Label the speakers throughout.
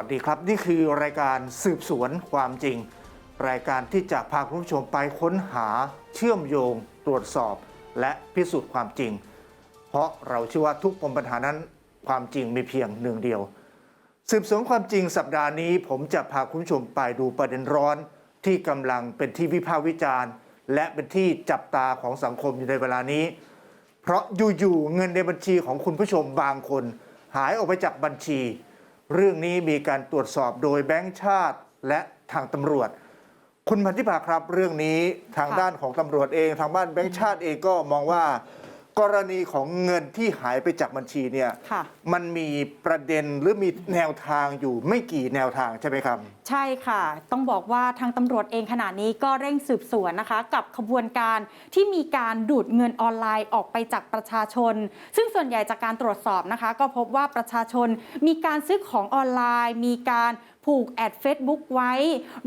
Speaker 1: สวัสดีครับ นี่คือรายการสืบสวนความจริง รายการที่จะพาคุณผู้ชมไปค้นหาเชื่อมโยง ตรวจสอบ และพิสูจน์ความจริง เพราะเราเชื่อว่าทุกปมปัญหานั้นความจริงมีเพียงหนึ่งเดียว สืบสวนความจริงสัปดาห์นี้ ผมจะพาคุณผู้ชมไปดูประเด็นร้อน ที่กำลังเป็นที่วิพากษ์วิจารณ์ และเป็นที่จับตาของสังคมอยู่ในเวลานี้ เพราะอยู่ๆเงินในบัญชีของคุณผู้ชมบางคน หายออกไปจากบัญชี เรื่องนี้มีการตรวจสอบโดยแบงก์ชาติและทางตำรวจ คุณพันธิภาครับเรื่องนี้ทาง
Speaker 2: ค่ะ
Speaker 1: ด้านของตำรวจเอง ทางบ้านแบงก์ชาติเองก็มองว่า กรณีของเงินที่หายไปจากบัญชีเนี่ย
Speaker 2: ค่ะ
Speaker 1: มันมีประเด็นหรือมีแนวทางอยู่ไม่กี่แนวทางใช่ไหมครับ
Speaker 2: ใช่ค่ะ ต้องบอกว่าทางตำรวจเองขณะนี้ก็เร่งสืบสวนนะคะ กับขบวนการที่มีการดูดเงินออนไลน์ออกไปจากประชาชน ซึ่งส่วนใหญ่จากการตรวจสอบนะคะ ก็พบว่าประชาชนมีการซื้อของออนไลน์ มีการผูกแอด Facebook ไว้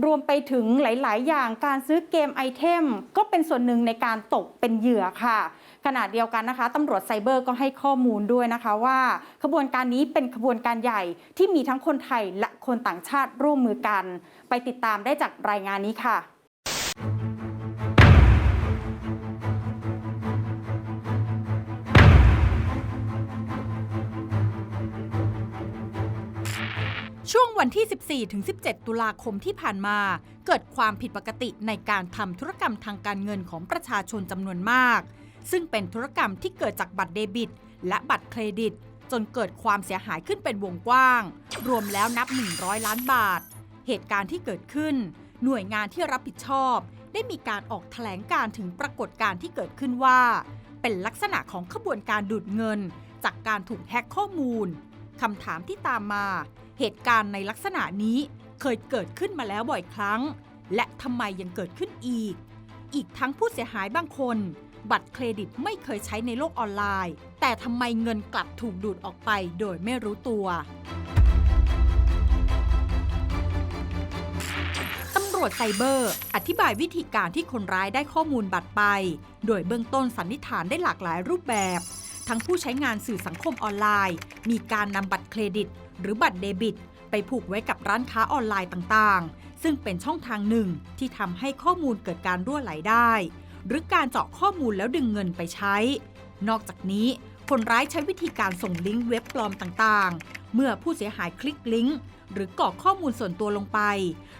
Speaker 2: รวมไปถึงหลาย ๆ อย่างการซื้อเกมไอเทม ก็เป็นส่วนหนึ่งในการตกเป็นเหยื่อค่ะ ขณะเดียวกันนะคะตำรวจไซเบอร์ก็ให้ข้อมูลด้วยนะคะว่า ขบวนการนี้เป็นขบวนการใหญ่ที่มีทั้งคนไทยและคนต่างชาติร่วมมือกัน ไปติดตามได้จากรายงานนี้ค่ะ
Speaker 3: ช่วงวันที่ 14 ถึง 17 ตุลาคมที่ผ่านมา เกิดความผิดปกติในการทำธุรกรรมทางการเงินของประชาชนจำนวนมาก ซึ่งเป็นธุรกรรมที่เกิดจากบัตรเดบิต และบัตรเครดิต จนเกิดความเสียหายขึ้นเป็นวงกว้าง รวมแล้วนับ 100 ล้านบาท เหตุการณ์ที่เกิดขึ้น หน่วยงานที่รับผิดชอบ ได้มีการออกแถลงการถึงปรากฏการณ์ที่เกิดขึ้นว่า เป็นลักษณะของขบวนการดูดเงิน จากการถูกแฮ็กข้อมูลคำถามที่ตามมา เหตุการณ์ในลักษณะนี้เคยเกิดขึ้นมาแล้วบ่อยครั้ง และทำไมยังเกิดขึ้นอีก อีกทั้งผู้เสียหายบางคน บัตรเครดิตไม่เคยใช้ในโลกออนไลน์ แต่ทำไมเงินกลับถูกดูดออกไปโดยไม่รู้ตัวตำรวจไซเบอร์ อธิบายวิธีการที่คนร้ายได้ข้อมูลบัตรไป โดยเบื้องต้นสันนิษฐานได้หลากหลายรูปแบบ ทั้งผู้ใช้งานสื่อสังคมออนไลน์ มีการนำบัตรเครดิต หรือบัตรเดบิต ไปผูกไว้กับร้านค้าออนไลน์ต่างๆ ซึ่งเป็นช่องทางหนึ่งที่ทำให้ข้อมูลเกิดการรั่วไหลได้ หรือการเจาะข้อมูลแล้วดึงเงินไปใช้ นอกจากนี้คนร้ายใช้วิธีการส่งลิงก์เว็บปลอมต่างๆ เมื่อผู้เสียหายคลิกลิงก์หรือกรอกข้อมูลส่วนตัวลงไป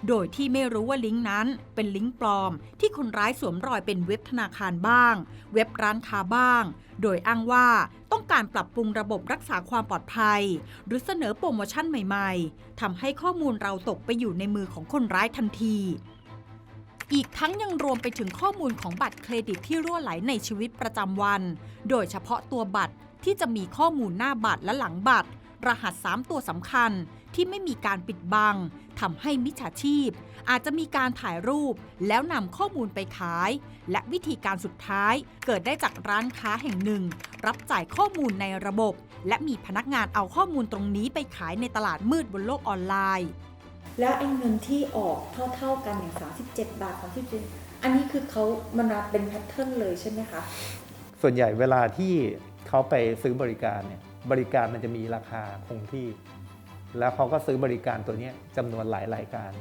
Speaker 3: โดยที่ไม่รู้ว่าลิงก์นั้นเป็นลิงก์ปลอม ที่คนร้ายสวมรอยเป็นเว็บธนาคารบ้าง เว็บร้านค้าบ้าง โดยอ้างว่าต้องการปรับปรุงระบบรักษาความปลอดภัย หรือเสนอโปรโมชั่นใหม่ๆทำให้ข้อมูลเราตกไปอยู่ในมือของคนร้ายทันที อีกทั้งยังรวมไปถึงข้อมูลของบัตรเครดิตที่รั่วไหลในชีวิตประจำวัน โดยเฉพาะตัวบัตรที่จะมีข้อมูลหน้าบัตรและหลังบัตร รหัส 3 ตัวสำคัญที่ไม่มีการปิดบังทำให้มิจฉาชีพ อาจจะมีการถ่ายรูป แล้วนำข้อมูลไปขาย และวิธีการสุดท้าย เกิดได้จากร้านค้าแห่งหนึ่ง รับจ่ายข้อมูลในระบบ และมีพนักงานเอาข้อมูลตรงนี้ไปขายในตลาดมืดบนโลกออนไลน์
Speaker 4: แล้วไอ้เงินที่ออกเท่าๆกันอย่าง37 บาท37อันนี้คือเขามันมาเป็นแพทเทิร์นเลยใช่ไหมคะ
Speaker 5: ส่วนใหญ่เวลาที่เขาไปซื้อบริการเนี่ยบริการมันจะมีราคาคงที่ แล้วเขาก็ซื้อบริการตัวนี้จำนวนหลายรายการ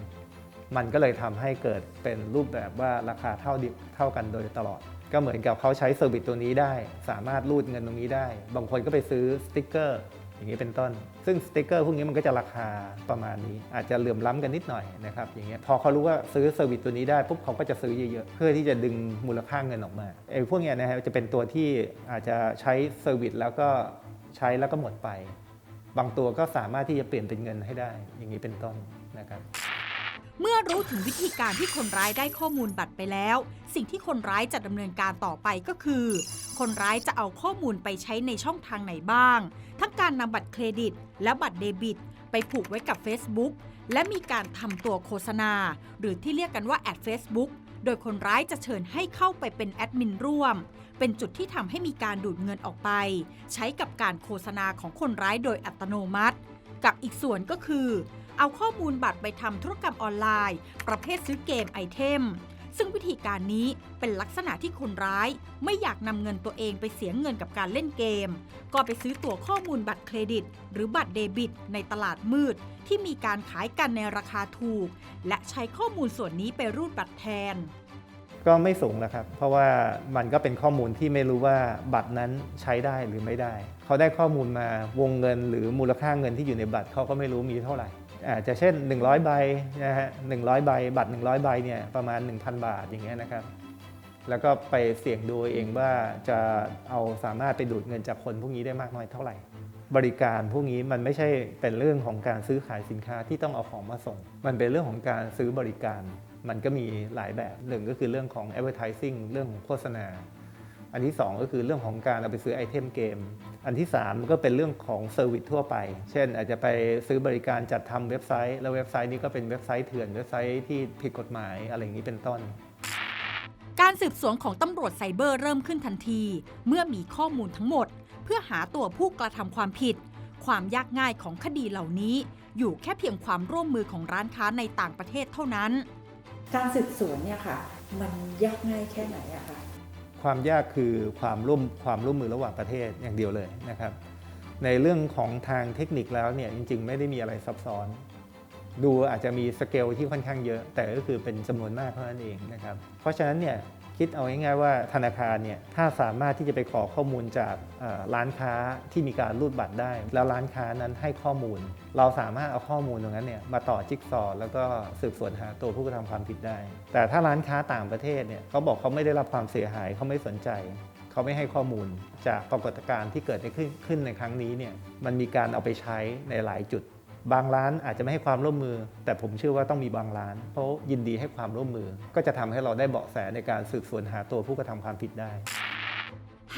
Speaker 5: มันก็เลยทำให้เกิดเป็นรูปแบบว่าราคาเท่าเดิเท่ากันโดยตลอด ก็เหมือนกับเขาใช้เซอร์วิสตัวนี้ได้ สามารถรูดเงินตรงนี้ได้ บางคนก็ไปซื้อสติกเกอร์ อย่างนี้เป็นต้น ซึ่งสติกเกอร์พวกนี้มันก็จะราคาประมาณนี้ อาจจะเหลื่อมล้ำกันนิดหน่อยนะครับอย่างเงี้ยพอเขารู้ว่าซื้อเซอร์วิสตัวนี้ได้ปุ๊บเขาก็จะซื้อเยอะๆ เพื่อที่จะดึงมูลค่าเงินออกมาไอ้พวกเนี้ยนะฮะจะเป็นตัวที่อาจจะใช้เซอร์วิสแล้วก็ใช้แล้วก็หมดไป บางตัวก็สามารถที่จะเปลี่ยนเป็นเงินให้ได้ อย่างนี้เป็นต้นนะครับ
Speaker 3: เมื่อรู้ถึงวิธีการที่คนร้ายได้ข้อมูลบัตรไปแล้ว สิ่งที่คนร้ายจะดำเนินการต่อไปก็คือ คนร้ายจะเอาข้อมูลไปใช้ในช่องทางไหนบ้าง ทั้งการนำบัตรเครดิต และบัตรเดบิต ไปผูกไว้กับ Facebook และมีการทำตัวโฆษณา หรือที่เรียกกันว่าแอด Facebook โดยคนร้ายจะเชิญให้เข้าไปเป็นแอดมินร่วม เป็นจุดที่ทำให้มีการดูดเงินออกไป ใช้กับการโฆษณาของคนร้ายโดยอัตโนมัติ กับอีกส่วนก็คือ เอาข้อมูลบัตรไปทำธุรกรรมออนไลน์ ประเภทซื้อเกมไอเทม ซึ่งวิธีการนี้เป็นลักษณะที่คนร้าย ไม่อยากนำเงินตัวเองไปเสียเงินกับการเล่นเกม ก็ไปซื้อตั๋วข้อมูลบัตรเครดิต หรือบัตรเดบิต ในตลาดมืด ที่มีการขายกันในราคาถูก และใช้ข้อมูลส่วนนี้ไปรูดบัตรแทน
Speaker 5: ก็ไม่สูงนะครับ เพราะว่ามันก็เป็นข้อมูลที่ไม่รู้ว่าบัตรนั้นใช้ได้หรือไม่ได้ เขาได้ข้อมูลมาวงเงินหรือมูลค่าเงินที่อยู่ในบัตรเขาก็ไม่รู้มีเท่าไหร่ จจะเช่น 100 ใบนะฮะ100ใบ บัตร 100 ใบเนี่ยประมาณ 1,000 บาทอย่างเงี้ยนะครับ แล้วก็ไปเสี่ยงดูเองว่าจะเอาสามารถไปดูดเงินจากคนพวกนี้ได้มากน้อยเท่าไหร่ บริการพวกนี้มันไม่ใช่เป็นเรื่องของการซื้อขายสินค้าที่ต้องเอาของมาส่ง มันเป็นเรื่องของการซื้อบริการ มันก็มีหลายแบบหนึ่งก็คือเรื่องของ advertising เรื่องของโฆษณา อันที่ 2 ก็คือเรื่องของการเอาไปซื้อไอเทมเกม อันที่ 3 ก็เป็นเรื่องของเซอร์วิสทั่วไป เช่น อาจจะไปซื้อบริการจัดทำเว็บไซต์ แล้วเว็บไซต์นี้ก็เป็นเว็บไซต์เถื่อนเว็บไซต์ที่ผิดกฎหมายอะไรอย่างนี้เป็นต้น
Speaker 3: การสืบสวนของตำรวจไซเบอร์เริ่มขึ้นทันที เมื่อมีข้อมูลทั้งหมด เพื่อหาตัวผู้กระทำความผิด ความยากง่ายของคดีเหล่านี้ อยู่แค่เพียงความร่วมมือของร้านค้าในต่างประเทศเท่านั้น
Speaker 4: การสืบสวนเนี่ยค่ะ มันยากง่ายแค่ไหนอะคะ
Speaker 5: ความยากคือความร่วมความร่วมมือระหว่างประเทศอย่างเดียวเลยนะครับ ในเรื่องของทางเทคนิคแล้วเนี่ยจริง ๆ ไม่ได้มีอะไรซับซ้อน ดูอาจจะมีสเกลที่ค่อนข้างเยอะ แต่ก็คือเป็นจำนวนมากเท่านั้นเองนะครับ เพราะฉะนั้นเนี่ย คิดเอาง่ายๆว่าธนาคารเนี่ยถ้าสามารถที่จะไปขอข้อมูลจากร้านค้าที่มีการรูดบัตรได้ แล้วร้านค้านั้นให้ข้อมูล เราสามารถเอาข้อมูลตรงนั้นเนี่ยมาต่อจิ๊กซอแล้วก็สืบสวนหาตัวผู้กระทำความผิดได้ แต่ถ้าร้านค้าต่างประเทศเนี่ยเขาบอกเขาไม่ได้รับความเสียหายเขาไม่สนใจ เขาไม่ให้ข้อมูลจากปรากฏการณ์ที่เกิดขึ้นในครั้งนี้เนี่ยมันมีการเอาไปใช้ในหลายจุด บางร้านอาจจะไม่ให้ความร่วมมือ แต่ผมเชื่อว่าต้องมีบางร้าน เพราะยินดีให้ความร่วมมือ ก็จะทำให้เราได้เบาะแสในการสืบสวนหาตัวผู้กระทำความผิดได้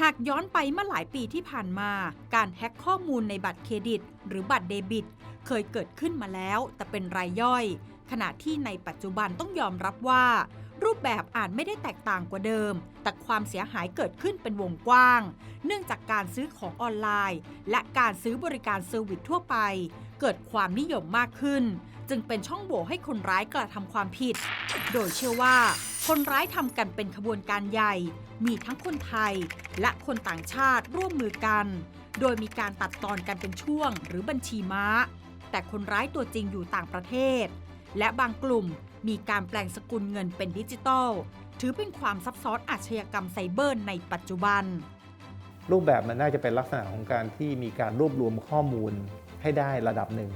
Speaker 3: หากย้อนไปเมื่อหลายปีที่ผ่านมา การแฮ็กข้อมูลในบัตรเครดิต หรือบัตรเดบิต เคยเกิดขึ้นมาแล้ว แต่เป็นรายย่อย ขณะที่ในปัจจุบันต้องยอมรับว่า รูปแบบอาจไม่ได้แตกต่างกว่าเดิม แต่ความเสียหายเกิดขึ้นเป็นวงกว้าง เนื่องจากการซื้อของออนไลน์ และการซื้อบริการเซอร์วิสทั่วไป เกิดความนิยมมากขึ้น จึงเป็นช่องโหว่ให้คนร้ายกระทำความผิด โดยเชื่อว่า คนร้ายทำกันเป็นขบวนการใหญ่ มีทั้งคนไทย และคนต่างชาติร่วมมือกัน โดยมีการตัดตอนกันเป็นช่วงหรือบัญชีม้า แต่คนร้ายตัวจริงอยู่ต่างประเทศ และบางกลุ่มมีการแปลงสกุลเงินเป็นดิจิทัลถือเป็นความซับซ้อนอาชญากรรมไซเบอร์ในปัจจุบัน
Speaker 5: รูปแบบมันน่าจะเป็นลักษณะของการที่มีการรวบรวมข้อมูล ให้ได้ระดับหนึ่ง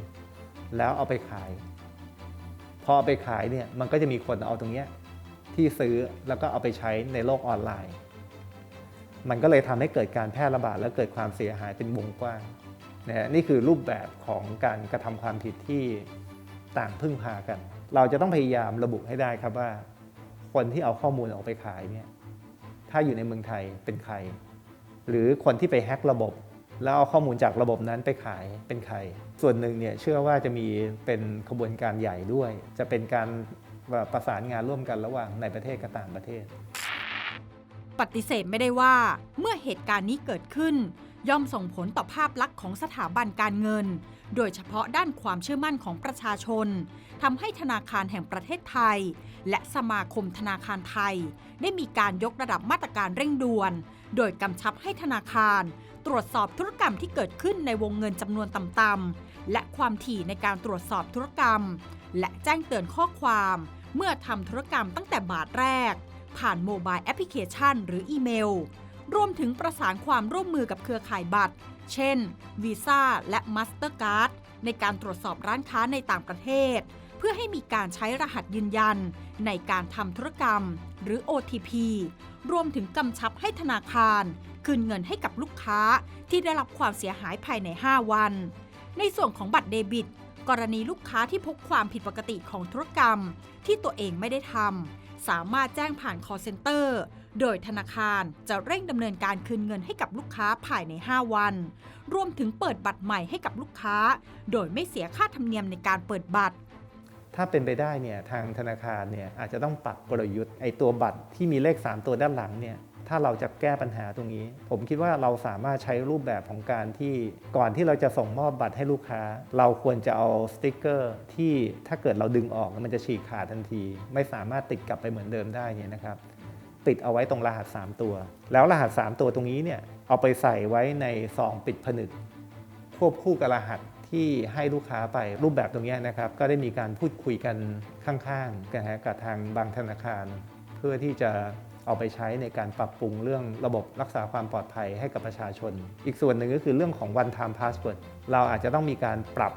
Speaker 5: แล้วเอาไปขาย พอเอาไปขายเนี่ยมันก็จะมีคนเอาตรงเนี้ยที่ซื้อแล้วก็เอาไปใช้ในโลกออนไลน์ มันก็เลยทำให้เกิดการแพร่ระบาดและเกิดความเสียหายเป็นวงกว้างนะฮะนี่คือรูปแบบของการกระทำความผิดที่ต่างพึ่งพากัน เราจะต้องพยายามระบุให้ได้ครับว่า คนที่เอาข้อมูลออกไปขายเนี่ยถ้าอยู่ในเมืองไทยเป็นใคร หรือคนที่ไปแฮ็กระบบ แล้วเอาข้อมูลจากระบบนั้นไปขายเป็นใคร ส่วนหนึ่งเนี่ยเชื่อว่าจะมีเป็นขบวนการใหญ่ด้วย จะเป็นการประสานงานร่วมกันระหว่างในประเทศกับต่างประเทศ
Speaker 3: ปฏิเสธไม่ได้ว่าเมื่อเหตุการณ์นี้เกิดขึ้น ย่อมส่งผลต่อภาพลักษณ์ของสถาบันการเงิน โดยเฉพาะด้านความเชื่อมั่นของประชาชนทำให้ธนาคารแห่งประเทศไทย และสมาคมธนาคารไทย ได้มีการยกระดับมาตรการเร่งด่วน โดยกำชับให้ธนาคาร ตรวจสอบธุรกรรมที่เกิดขึ้นในวงเงินจำนวนต่ำๆและความถี่ในการตรวจสอบธุรกรรม และแจ้งเตือนข้อความ เมื่อทำธุรกรรมตั้งแต่บาทแรก ผ่านโมบายแอปพลิเคชัน หรืออีเมล รวมถึงประสานความร่วมมือกับเครือข่ายบัตร เช่น Visa และ Mastercard ในการตรวจสอบร้านค้าในต่างประเทศ เพื่อให้มีการใช้รหัสยืนยัน ในการทำธุรกรรม หรือ OTP รวมถึงกำชับให้ธนาคาร คืนเงินให้กับลูกค้าที่ได้รับความเสียหายภายใน 5 วัน ในส่วนของบัตรเดบิต กรณีลูกค้าที่พบความผิดปกติของธุรกรรม ที่ตัวเองไม่ได้ทำสามารถแจ้งผ่าน call center โดยธนาคารจะเร่งดำเนินการคืนเงินให้กับลูกค้าภายใน 5 วัน รวมถึงเปิดบัตรใหม่ให้กับลูกค้า โดยไม่เสียค่าธรรมเนียมในการเปิดบัตร
Speaker 5: ถ้าเป็นไปได้เนี่ยทางธนาคารเนี่ยอาจจะต้องปรับกลยุทธ์ไอตัวบัตรที่มีเลข 3 ตัวด้านหลังเนี่ยถ้าเราจะแก้ปัญหาตรงนี้ ผมคิดว่าเราสามารถใช้รูปแบบของการที่ก่อนที่เราจะส่งมอบบัตรให้ลูกค้า เราควรจะเอาสติกเกอร์ที่ถ้าเกิดเราดึงออกมันจะฉีกขาดทันที ไม่สามารถติดกลับไปเหมือนเดิมได้เนี่ยนะครับ ติดเอาไว้ตรงรหัส 3 ตัว แล้วรหัส 3 ตัวตรงนี้เนี่ยเอาไปใส่ไว้ในซองปิดผนึก ควบคู่กับรหัสที่ให้ลูกค้าไปรูปแบบตรงนี้นะครับ ก็ได้มีการพูดคุยกันข้างๆนะฮะกับทางบางธนาคาร เพื่อที่จะเอาไปใช้ในการปรับปรุงเรื่องระบบรักษาความปลอดภัยให้กับประชาชน อีกส่วนหนึ่งก็คือเรื่องของ one time password เราอาจจะต้องมีการปรับ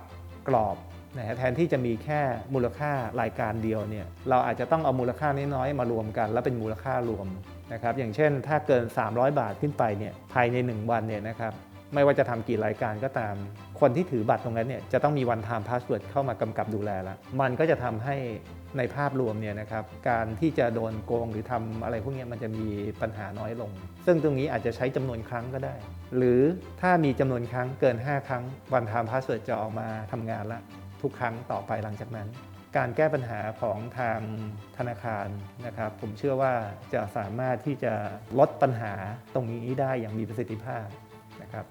Speaker 5: กรอบ นะแทนที่จะมีแค่มูลค่ารายการเดียวเนี่ยเราอาจจะต้องเอามูลค่าน้อยๆมารวมกัน แล้วเป็นมูลค่ารวมนะครับอย่างเช่น ถ้าเกิน 300 บาทขึ้นไปเนี่ยภายใน 1 วันเนี่ยนะครับไม่ว่าจะทำกี่รายการก็ตาม คนที่ถือบัตรตรงนั้นเนี่ยจะต้องมี one time password เข้ามากำกับดูแลแล้วมันก็จะทำให้ในภาพรวมเนี่ยนะครับการที่จะโดนโกงหรือทำอะไรพวกนี้มันจะมีปัญหาน้อยลง ซึ่งตรงนี้อาจจะใช้จำนวนครั้งก็ได้ หรือถ้ามีจำนวนครั้งเกิน 5 ครั้ง one time password จะออกมาทำงานละ ทุกครั้งต่อไปหลังจากนั้น การแก้ปัญหาของทางธนาคารนะครับ ผมเชื่อว่าจะสามารถที่จะลดปัญหาตรงนี้ได้อย่างมีประสิทธิภาพนะครับ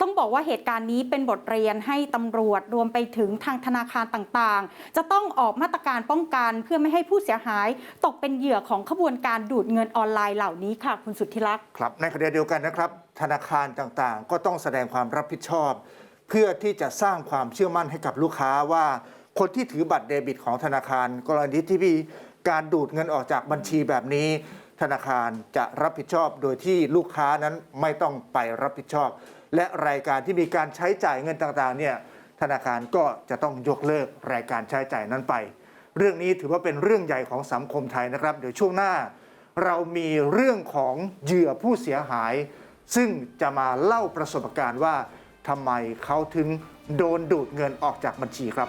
Speaker 2: ต้องบอกว่าเหตุการณ์นี้เป็นบทเรียนให้ตำรวจรวมไปถึงทางธนาคารต่างๆ จะต้องออกมาตรการป้องกันเพื่อไม่ให้ผู้เสียหายตกเป็นเหยื่อของขบวนการดูดเงินออนไลน์เหล่านี้ค่ะคุณสุทธิรักษ์
Speaker 1: ครับในขณะเดียวกันนะครับ ธนาคารต่างๆ ก็ต้องแสดงความรับผิดชอบ เพื่อที่จะสร้างความเชื่อมั่นให้กับลูกค้าว่าคนที่ถือบัตรเดบิตของธนาคาร กรณีที่มีการดูดเงินออกจากบัญชีแบบนี้ ธนาคารจะรับผิดชอบโดยที่ลูกค้านั้นไม่ต้องไปรับผิดชอบ และรายการที่มีการใช้จ่ายเงินต่างๆเนี่ยธนาคารก็จะต้องยกเลิกรายการใช้จ่ายนั้นไป เรื่องนี้ถือว่าเป็นเรื่องใหญ่ของสังคมไทยนะครับเดี๋ยวช่วงหน้า เรามีเรื่องของเหยื่อผู้เสียหาย ซึ่งจะมาเล่าประสบการณ์ว่า ทำไมเขาถึงโดนดูดเงินออกจากบัญชีครับ